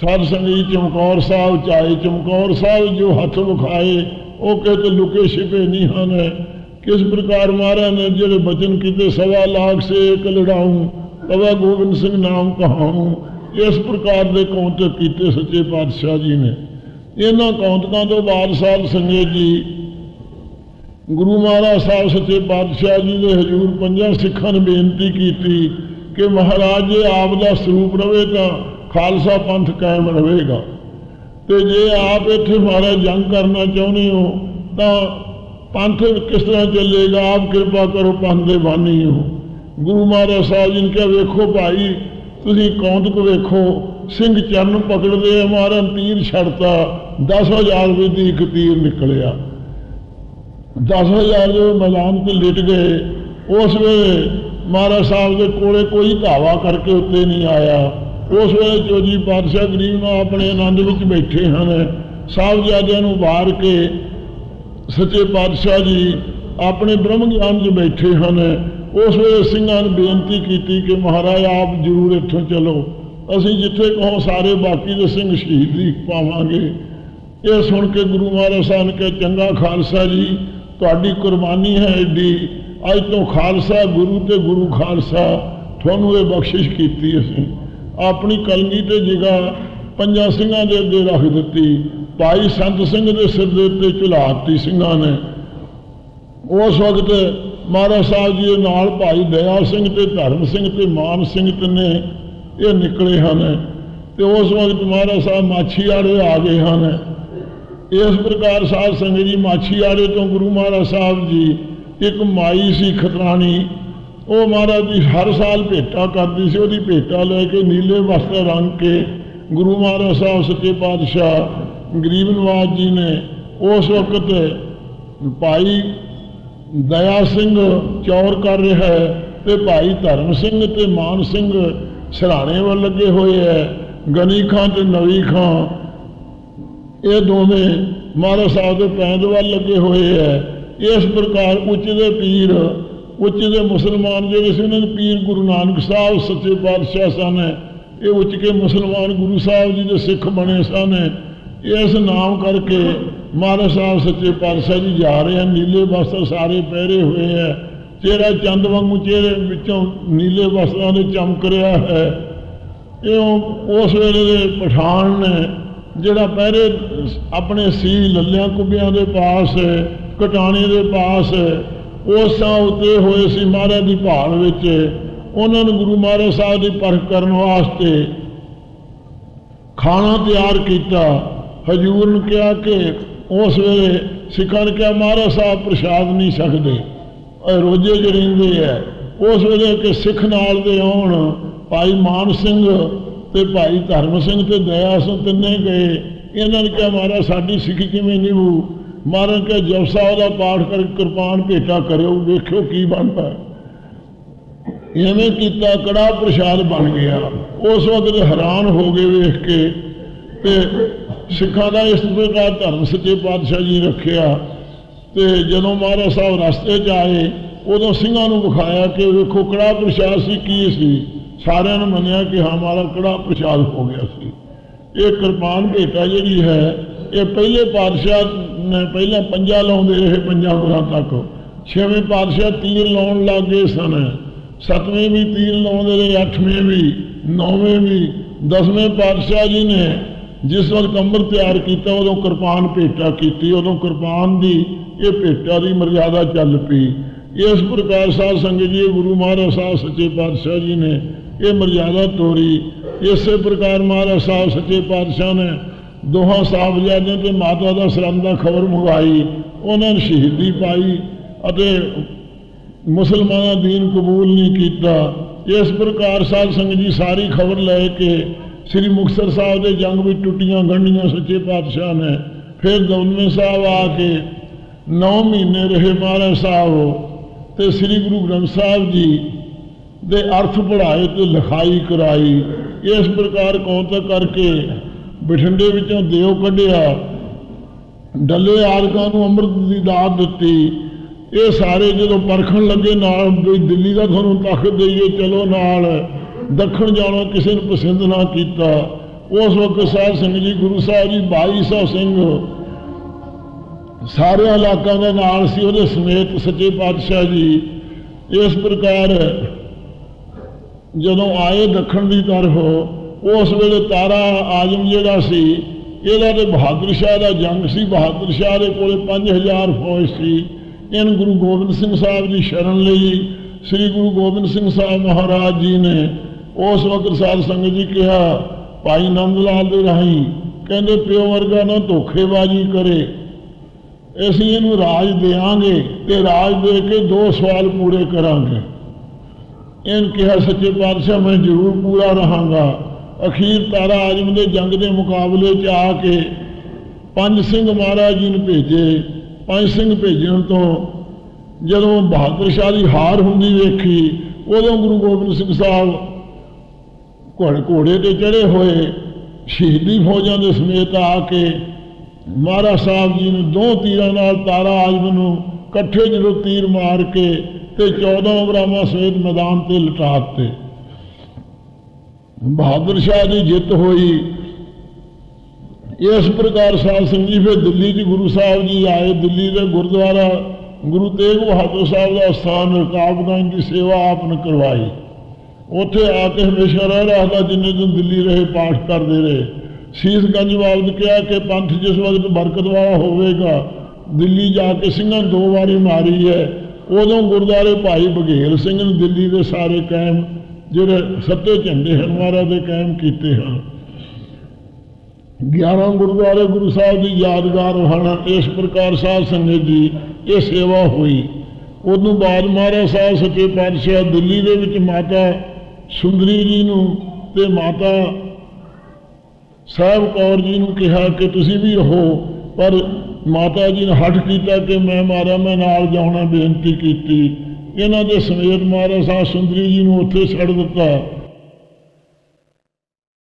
Speaker 1: ਸਾਧ ਸੰਗੀ ਚਮਕੌਰ ਸਾਹਿਬ ਚਾਏ। ਚਮਕੌਰ ਸਾਹਿਬ ਜੋ ਹੱਥ ਵਿਖਾਏ ਉਹ ਕਹਿੰਦੇ ਲੁਕੇ ਛਿਪੇ ਨਹੀਂ ਹਨ। ਕਿਸ ਪ੍ਰਕਾਰ ਮਹਾਰਾਜ ਨੇ ਜਿਹੜੇ ਬਚਨ ਕੀਤੇ, ਸਵਾ ਲਾਖ ਸੇ ਇੱਕ ਲੜਾਉਂ ਤਵਾ ਗੋਬਿੰਦ ਸਿੰਘ ਨਾਮ ਕਹਾਉਂ, ਇਸ ਪ੍ਰਕਾਰ ਦੇ ਕੌਂਤਕ ਕੀਤੇ ਸੱਚੇ ਪਾਤਸ਼ਾਹ ਜੀ ਨੇ। ਇਹਨਾਂ ਕੌਂਤਕਾਂ ਤੋਂ ਬਾਅਦ ਸਾਧ ਸੰਗਤ ਜੀ, ਗੁਰੂ ਮਹਾਰਾਜ ਸਾਹਿਬ ਸੱਚੇ ਪਾਤਸ਼ਾਹ ਜੀ ਦੇ ਹਜੂਰ ਪੰਜਾਂ ਸਿੱਖਾਂ ਨੇ ਬੇਨਤੀ ਕੀਤੀ ਕਿ ਮਹਾਰਾਜ ਜੇ ਆਪ ਦਾ ਸਰੂਪ ਰਵੇ ਤਾਂ ਖਾਲਸਾ ਪੰਥ ਕਾਇਮ ਰਹੇਗਾ। ਤੇ ਜੇ ਆਪ ਇੱਥੇ ਮਹਾਰਾਜ ਜੰਗ ਕਰਨਾ ਚਾਹੁੰਦੇ ਹੋ, ਤਾਂ ਪੰਥ ਕਿਸ ਤਰ੍ਹਾਂ ਚੱਲੇਗਾ? ਆਪ ਕਿਰਪਾ ਕਰੋ ਪੰਥ ਦੇ ਬਾਨੀ ਹੋ। ਗੁਰੂ ਮਹਾਰਾਜ ਸਾਹਿਬ ਜੀ ਨੇ ਕਿਹਾ, ਵੇਖੋ ਭਾਈ, ਤੁਸੀਂ ਕੌਂਤਕ ਵੇਖੋ, ਸਿੰਘ ਚਰਨ ਪਕੜਦੇ ਆ, ਮਹਾਰਾਜ ਤੀਰ ਛੜਤਾ 10000 ਵਿੱਚ ਦੀ ਇੱਕ ਤੀਰ ਨਿਕਲਿਆ। 10000 ਜੋ ਮੈਦਾਨ ਤੇ ਲਿਟ ਗਏ, ਉਸ ਵੇਲੇ ਮਹਾਰਾਜ ਸਾਹਿਬ ਦੇ ਕੋਲੇ ਕੋਈ ਧਾਵਾ ਕਰਕੇ ਉੱਤੇ ਨਹੀਂ ਆਇਆ। ਉਸ ਵੇਲੇ ਚੋਜੀ ਪਾਤਸ਼ਾਹ ਗਰੀਬ ਨੂੰ ਆਪਣੇ ਆਨੰਦ ਵਿੱਚ ਬੈਠੇ ਹਨ। ਸਾਹਿਬਜ਼ਾਦਿਆਂ ਨੂੰ ਵਾਰ ਕੇ ਸੱਚੇ ਪਾਤਸ਼ਾਹ ਜੀ ਆਪਣੇ ਬ੍ਰਹਮ ਗਿਆਨ 'ਚ ਬੈਠੇ ਹਨ। ਉਸ ਵੇਲੇ ਸਿੰਘਾਂ ਨੇ ਬੇਨਤੀ ਕੀਤੀ ਕਿ ਮਹਾਰਾਜ, ਆਪ ਜ਼ਰੂਰ ਇੱਥੋਂ ਚਲੋ। ਅਸੀਂ ਜਿੱਥੇ ਕਹੋ ਸਾਰੇ ਬਾਕੀ ਦੇ ਸਿੰਘ ਸ਼ਹੀਦੀ ਪਾਵਾਂਗੇ। ਇਹ ਸੁਣ ਕੇ ਗੁਰੂ ਮਹਾਰਾਜ ਸਾਹਿਬ ਨੇ ਕਿਹਾ, ਚੰਗਾ ਖਾਲਸਾ ਜੀ, ਤੁਹਾਡੀ ਕੁਰਬਾਨੀ ਹੈ ਏਡੀ। ਅੱਜ ਤੋਂ ਖਾਲਸਾ ਗੁਰੂ ਤੇ ਗੁਰੂ ਖਾਲਸਾ, ਤੁਹਾਨੂੰ ਇਹ ਬਖਸ਼ਿਸ਼ ਕੀਤੀ ਅਸੀਂ। ਆਪਣੀ ਕਲਗੀ ਤੇ ਜਿਗਾ ਪੰਜਾਂ ਸਿੰਘਾਂ ਦੇ ਅੱਗੇ ਰੱਖ ਦਿੱਤੀ। ਭਾਈ ਸੰਤ ਸਿੰਘ ਦੇ ਸਿਰ ਦੇ ਉੱਤੇ ਝੁਲਾਤੀ ਸਿੰਘਾਂ ਨੇ। ਉਸ ਵਕਤ ਮਹਾਰਾਜ ਸਾਹਿਬ ਜੀ ਦੇ ਨਾਲ ਭਾਈ ਦਇਆ ਸਿੰਘ ਤੇ ਧਰਮ ਸਿੰਘ ਤੇ ਮਾਨ ਸਿੰਘ ਤਿੰਨੇ ਇਹ ਨਿਕਲੇ ਹਨ ਤੇ ਉਸ ਵਕਤ ਮਹਾਰਾਜ ਸਾਹਿਬ ਮਾਛੀਆੜੇ ਆ ਗਏ ਹਨ। ਇਸ ਪ੍ਰਕਾਰ ਸਾਧ ਸੰਗਤ ਜੀ ਮਾਛੀਆੜੇ ਤੋਂ ਗੁਰੂ ਮਹਾਰਾਜ ਸਾਹਿਬ ਜੀ ਇੱਕ ਮਾਈ ਸੀ ਖਤਰਾਣੀ। ਉਹ ਮਹਾਰਾਜ ਜੀ ਹਰ ਸਾਲ ਭੇਟਾ ਕਰਦੀ ਸੀ, ਉਹਦੀ ਭੇਟਾ ਲੈ ਕੇ ਨੀਲੇ ਵਸਤਰ ਰੰਗ ਕੇ ਗੁਰੂ ਮਹਾਰਾਜ ਸਾਹਿਬ ਸੱਚੇ ਪਾਤਸ਼ਾਹ ਗਰੀਬ ਨਵਾਜ ਜੀ ਨੇ ਉਸ ਵਕਤ ਭਾਈ ਦਇਆ ਸਿੰਘ ਚੌਰ ਕਰ ਰਿਹਾ ਹੈ ਤੇ ਭਾਈ ਧਰਮ ਸਿੰਘ ਤੇ ਮਾਨ ਸਿੰਘ ਸਰਾਣੇ ਵੱਲ ਲੱਗੇ ਹੋਏ ਹੈ, ਗਨੀ ਖਾਂ ਤੇ ਨਵੀ ਖਾਂ। ਇਹ ਦੋਵੇਂ ਮਹਾਰਾਜ ਸਾਹਿਬ ਦੇ ਪੈਂਦ ਵੱਲ ਲੱਗੇ ਹੋਏ ਹੈ। ਇਸ ਪ੍ਰਕਾਰ ਉੱਚ ਦੇ ਪੀਰ ਉੱਚ ਦੇ ਮੁਸਲਮਾਨ ਜਿਹੜੇ ਸੀ ਉਹਨਾਂ ਦੇ ਪੀਰ ਗੁਰੂ ਨਾਨਕ ਸਾਹਿਬ ਸੱਚੇ ਪਾਤਸ਼ਾਹ ਸਨ। ਇਹ ਉੱਚ ਕੇ ਮੁਸਲਮਾਨ ਗੁਰੂ ਸਾਹਿਬ ਜੀ ਦੇ ਸਿੱਖ ਬਣੇ ਸਨ। ਇਸ ਨਾਮ ਕਰਕੇ ਮਹਾਰਾਜ ਸਾਹਿਬ ਸੱਚੇ ਪਾਤਸ਼ਾਹ ਜੀ ਜਾ ਰਹੇ ਹਨ। ਨੀਲੇ ਵਸਤਰ ਸਾਰੇ ਪਹਿਰੇ ਹੋਏ ਹੈ। ਚਿਹਰਾ ਚੰਦ ਵਾਂਗੂ ਚਿਹਰੇ ਵਿੱਚੋਂ ਨੀਲੇ ਵਸਤਰਾਂ ਦੇ ਚਮਕ ਰਿਹਾ ਹੈ। ਇਹ ਉਸ ਵੇਲੇ ਦੇ ਪਠਾਨ ਨੇ ਜਿਹੜਾ ਪਹਿਰੇ ਆਪਣੇ ਸੀ ਲੱਲਿਆਂ ਕੁੱਬਿਆਂ ਦੇ ਪਾਸ ਕਟਾਣੇ ਦੇ ਪਾਸ ਉਸਾਂ ਉਤੇ ਹੋਏ ਸੀ ਮਹਾਰਾਜ ਦੀ ਭਾਲ ਵਿੱਚ। ਉਹਨਾਂ ਨੂੰ ਗੁਰੂ ਮਹਾਰਾਜ ਸਾਹਿਬ ਦੀ ਪਰਖ ਕਰਨ ਵਾਸਤੇ ਖਾਣਾ ਤਿਆਰ ਕੀਤਾ। ਹਜੂਰ ਨੂੰ ਕਿਹਾ ਕਿ ਉਸ ਵੇਲੇ ਸਿੱਖਾਂ ਨੇ ਕਿਹਾ, ਮਹਾਰਾਜ ਸਾਹਿਬ, ਪ੍ਰਸ਼ਾਦ ਨਹੀਂ ਸਕਦੇ। ਇਹ ਰੋਜੇ ਚ ਰਹਿੰਦੇ ਆ। ਉਸ ਵੇਲੇ ਕਿ ਸਿੱਖ ਨਾਲ ਦੇ ਆਉਣ ਭਾਈ ਮਾਨ ਸਿੰਘ ਤੇ ਭਾਈ ਧਰਮ ਸਿੰਘ ਤੇ ਦਇਆ ਸਿੰਘ ਤਿੰਨੇ ਗਏ। ਇਹਨਾਂ ਨੇ ਕਿਹਾ, ਮਹਾਰਾਜ, ਸਾਡੀ ਸਿੱਖੀ ਕਿਵੇਂ ਨਿਭੂ? ਮਹਾਰਾਜ ਕੇ ਜਪਸਾ ਦਾ ਪਾਠ ਕਰ ਕਿਰਪਾਨ ਭੇਟਾ ਕਰਿਓ, ਵੇਖਿਓ ਕੀ ਬਣਦਾ। ਐਵੇਂ ਕੀਤਾ ਕੜਾ ਪ੍ਰਸ਼ਾਦ ਬਣ ਗਿਆ। ਉਸ ਵਕਤ ਹੈਰਾਨ ਹੋ ਗਏ ਵੇਖ ਕੇ ਤੇ ਸਿੱਖਾਂ ਦਾ ਇਸ ਪ੍ਰਕਾਰ ਧਰਮ ਸੱਚੇ ਪਾਤਸ਼ਾਹ ਜੀ ਰੱਖਿਆ ਤੇ ਜਦੋਂ ਮਹਾਰਾਜ ਸਾਹਿਬ ਰਸਤੇ 'ਚ ਆਏ, ਉਦੋਂ ਸਿੰਘਾਂ ਨੂੰ ਵਿਖਾਇਆ ਕਿ ਵੇਖੋ ਕੜਾ ਪ੍ਰਸ਼ਾਦ ਸੀ, ਕੀ ਸੀ? ਸਾਰਿਆਂ ਨੇ ਮੰਨਿਆ ਕਿ ਹਾਂ ਮਾਰਾ ਕੜਾ ਪ੍ਰਸ਼ਾਦ ਹੋ ਗਿਆ ਸੀ। ਇਹ ਕਿਰਪਾਨ ਭੇਟਾ ਜਿਹੜੀ ਹੈ ਇਹ ਪਹਿਲੇ ਪਾਤਸ਼ਾਹ ਨੇ ਪਹਿਲਾਂ ਪੰਜਾ ਲਾਉਂਦੇ ਰਹੇ ਪੰਜਾਂ ਗੁਰਾਂ ਤੱਕ। ਛੇਵੇਂ ਪਾਤਸ਼ਾਹ ਤੀਰ ਲਾਉਣ ਲੱਗ ਗਏ ਸਨ। ਸੱਤਵੇਂ ਵੀ ਤੀਰ ਲਾਉਂਦੇ ਰਹੇ, ਅੱਠਵੇਂ ਵੀ, ਨੌਵੇਂ ਵੀ, ਦਸਵੇਂ ਪਾਤਸ਼ਾਹ ਜੀ ਨੇ ਜਿਸ ਵਕਤ ਕੰਬਰ ਤਿਆਰ ਕੀਤਾ, ਉਦੋਂ ਕਿਰਪਾਨ ਭੇਟਾ ਕੀਤੀ। ਉਦੋਂ ਕਿਰਪਾਨ ਦੀ ਇਹ ਭੇਟਾ ਦੀ ਮਰਜ਼ਾਦਾ ਚੱਲ ਪਈ। ਇਸ ਪ੍ਰਕਾਰ ਸਾਧ ਸੰਗਤ ਜੀ, ਗੁਰੂ ਮਹਾਰਾਜ ਸਾਹਿਬ ਸੱਚੇ ਪਾਤਸ਼ਾਹ ਜੀ ਨੇ ਇਹ ਮਰਜ਼ਾਦਾ ਤੋਰੀ ਇਸੇ ਪ੍ਰਕਾਰ ਮਹਾਰਾਜ ਸਾਹਿਬ ਸੱਚੇ ਪਾਤਸ਼ਾਹ ਨੇ ਦੋਹਾਂ ਸਾਹਿਬਜ਼ਾਦਿਆਂ ਤੇ ਮਾਤਾ ਦਾ ਸਰਮ ਦਾ ਖਬਰ ਮੰਗਵਾਈ, ਉਹਨਾਂ ਨੇ ਸ਼ਹੀਦੀ ਪਾਈ ਅਤੇ ਮੁਸਲਮਾਨਾਂ ਦੀਨ ਕਬੂਲ ਨਹੀਂ ਕੀਤਾ। ਇਸ ਪ੍ਰਕਾਰ ਸਾਧ ਸੰਗਤ ਜੀ ਸਾਰੀ ਖਬਰ ਲੈ ਕੇ ਸ੍ਰੀ ਮੁਕਤਸਰ ਸਾਹਿਬ ਦੇ ਜੰਗ ਵਿੱਚ ਟੁੱਟੀਆਂ ਗੰਢੀਆਂ ਸੱਚੇ ਪਾਤਸ਼ਾਹ ਨੇ ਫਿਰ ਦੌਲਵੇਂ ਸਾਹਿਬ ਆ ਕੇ 9 ਮਹੀਨੇ ਰਹੇ ਮਹਾਰਾਜ ਸਾਹਿਬ ਤੇ ਸ੍ਰੀ ਗੁਰੂ ਗ੍ਰੰਥ ਸਾਹਿਬ ਜੀ ਦੇ ਅਰਥ ਪੜ੍ਹਾਏ ਤੇ ਲਿਖਾਈ ਕਰਾਈ। ਇਸ ਪ੍ਰਕਾਰ ਕੌਂਤਕ ਕਰਕੇ ਬਠਿੰਡੇ ਵਿੱਚੋਂ ਦਿਓ ਕੱਢਿਆ। ਡੱਲੇ ਆਲਕਾਂ ਨੂੰ ਅੰਮ੍ਰਿਤ ਦੀ ਦਾਤ ਦਿੱਤੀ। ਇਹ ਸਾਰੇ ਜਦੋਂ ਪਰਖਣ ਲੱਗੇ ਨਾਲ ਵੀ ਦਿੱਲੀ ਦਾ ਤੁਹਾਨੂੰ ਤਖਤ ਦੇਈਏ, ਚਲੋ ਨਾਲ। ਦੱਖਣ ਜਾਣਾ ਕਿਸੇ ਨੂੰ ਪਸੰਦ ਨਾ ਕੀਤਾ। ਉਸ ਵਕਤ ਸਾਹਿਬ ਸਿੰਘ ਜੀ, ਗੁਰੂ ਸਾਹਿਬ ਜੀ 2200 ਸਿੰਘ ਸਾਰੇ ਇਲਾਕਿਆਂ ਦੇ ਨਾਲ ਸੀ, ਉਹਦੇ ਸਮੇਤ ਸੱਚੇ ਪਾਤਸ਼ਾਹ ਜੀ। ਇਸ ਪ੍ਰਕਾਰ ਜਦੋਂ ਆਏ ਦੱਖਣ ਦੀ ਤਰਫ ਉਸ ਵੇਲੇ ਤਾਰਾ ਆਜਮ ਜਿਹੜਾ ਸੀ, ਇਹਦਾ ਤੇ ਬਹਾਦਰ ਸ਼ਾਹ ਦਾ ਜੰਗ ਸੀ, ਬਹਾਦਰ ਸ਼ਾਹ ਦੇ ਕੋਲੇ 5000 ਫੌਜ ਸੀ। ਇਹਨ ਗੁਰੂ ਗੋਬਿੰਦ ਸਿੰਘ ਸਾਹਿਬ ਦੀ ਸ਼ਰਨ ਲਈ ਸ੍ਰੀ ਗੁਰੂ ਗੋਬਿੰਦ ਸਿੰਘ ਸਾਹਿਬ ਮਹਾਰਾਜ ਜੀ ਨੇ ਉਸ ਵਕਤ ਸਾਧ ਸੰਗਤ ਜੀ ਕਿਹਾ, ਭਾਈ ਨੰਦ ਲਾਲ ਦੇ ਰਾਹੀਂ ਕਹਿੰਦੇ ਪਿਓ ਵਰਗਾ ਨਾ ਧੋਖੇਬਾਜ਼ੀ ਕਰੇ। ਅਸੀਂ ਇਹਨੂੰ ਰਾਜ ਦੇਾਂਗੇ ਤੇ ਰਾਜ ਦੇ ਕੇ ਦੋ ਸਵਾਲ ਪੂਰੇ ਕਰਾਂਗੇ। ਇਹਨ ਕਿਹਾ, ਸੱਚੇ ਪਾਤਸ਼ਾਹ, ਮੈਂ ਜ਼ਰੂਰ ਪੂਰਾ ਰਹਾਂਗਾ। ਅਖੀਰ ਤਾਰਾ ਆਜਮ ਦੇ ਜੰਗ ਦੇ ਮੁਕਾਬਲੇ 'ਚ ਆ ਕੇ ਪੰਜ ਸਿੰਘ ਮਹਾਰਾਜ ਜੀ ਨੂੰ ਭੇਜੇ। ਪੰਜ ਸਿੰਘ ਭੇਜਣ ਤੋਂ ਜਦੋਂ ਬਹਾਦਰ ਸ਼ਾਹ ਦੀ ਹਾਰ ਹੁੰਦੀ ਵੇਖੀ, ਉਦੋਂ ਗੁਰੂ ਗੋਬਿੰਦ ਸਿੰਘ ਸਾਹਿਬ ਘੋੜੇ ਘੋੜੇ ਤੇ ਚੜੇ ਹੋਏ। ਸ਼ਹੀਦੀ ਫੌਜਾਂ ਦੇ ਸਮੇਤ ਆ ਕੇ ਮਹਾਰਾਜ ਸਾਹਿਬ ਜੀ ਨੂੰ ਦੋ ਤੀਰਾਂ ਨਾਲ ਤਾਰਾ ਆਜਮ ਨੂੰ ਇਕੱਠੇ ਜਦੋਂ ਤੀਰ ਮਾਰ ਕੇ ਤੇ 14 ਬਰਾਮਾ ਸਮੇਤ ਮੈਦਾਨ ਤੇ ਲਟਾ ਦਿੱਤੇ। ਬਹਾਦਰ ਸ਼ਾਹ ਦੀ ਜਿੱਤ ਹੋਈ। ਇਸ ਪ੍ਰਕਾਰ ਸਾਧ ਸਿੰਘ ਜੀ ਫਿਰ ਦਿੱਲੀ 'ਚ ਗੁਰੂ ਸਾਹਿਬ ਜੀ ਆਏ। ਦਿੱਲੀ ਦੇ ਗੁਰਦੁਆਰਾ ਗੁਰੂ ਤੇਗ ਬਹਾਦਰ ਸਾਹਿਬ ਦਾ ਸਥਾਨ ਰਕਾਬਗੰਜ ਦੀ ਸੇਵਾ ਆਪ ਨੇ ਕਰਵਾਈ। ਉੱਥੇ ਆ ਕੇ ਹਮੇਸ਼ਾ ਰਹਿ ਰਹਾ ਜਿੰਨੇ ਦਿਨ ਦਿੱਲੀ ਰਹੇ, ਪਾਠ ਕਰਦੇ ਰਹੇ। ਸੀਸਗੰਜ ਬਾਬਤ ਕਿਹਾ ਕਿ ਪੰਥ ਜਿਸ ਵਕਤ ਬਰਕਤ ਵਾਲਾ ਹੋਵੇਗਾ, ਦਿੱਲੀ ਜਾ ਕੇ ਸਿੰਘਾਂ ਦੋ ਵਾਰੀ ਮਾਰੀ ਹੈ। ਉਦੋਂ ਗੁਰਦੁਆਰੇ ਭਾਈ ਬਘੇਲ ਸਿੰਘ ਨੇ ਦਿੱਲੀ ਦੇ ਸਾਰੇ ਕਾਇਮ ਜਿਹੜੇ ਸੱਤੇ ਝੰਡੇ ਹਨ ਮਹਾਰਾਜ ਦੇ ਕਾਇਮ ਕੀਤੇ ਹਨ। 11 ਗੁਰਦੁਆਰੇ ਗੁਰੂ ਸਾਹਿਬ ਦੀ ਯਾਦਗਾਰ ਹਨ। ਇਸ ਪ੍ਰਕਾਰ ਸਾਧ ਸੰਗਤ ਜੀ ਇਹ ਸੇਵਾ ਹੋਈ। ਉਦੋਂ ਬਾਅਦ ਮਹਾਰਾਜ ਸਾਹਿਬ ਸੱਚੇ ਪਾਤਸ਼ਾਹ ਦਿੱਲੀ ਦੇ ਵਿੱਚ ਮਾਤਾ ਸੁੰਦਰੀ ਜੀ ਨੂੰ ਤੇ ਮਾਤਾ ਸਾਹਿਬ ਕੌਰ ਜੀ ਨੂੰ ਕਿਹਾ ਕਿ ਤੁਸੀਂ ਵੀ ਰਹੋ, ਪਰ ਮਾਤਾ ਜੀ ਨੇ ਹੱਠ ਕੀਤਾ ਕਿ ਮੈਂ ਮਾਰਾ, ਮੈਂ ਨਾਲ ਜਾਣਾ ਬੇਨਤੀ ਕੀਤੀ। ਇਹਨਾਂ ਦੇ ਸਮੇਤ ਮਹਾਰਾਜ ਸਾਹਿਬ ਸੁੰਦਰੀ ਜੀ ਨੂੰ ਉੱਥੇ ਛੱਡ ਦਿੱਤਾ।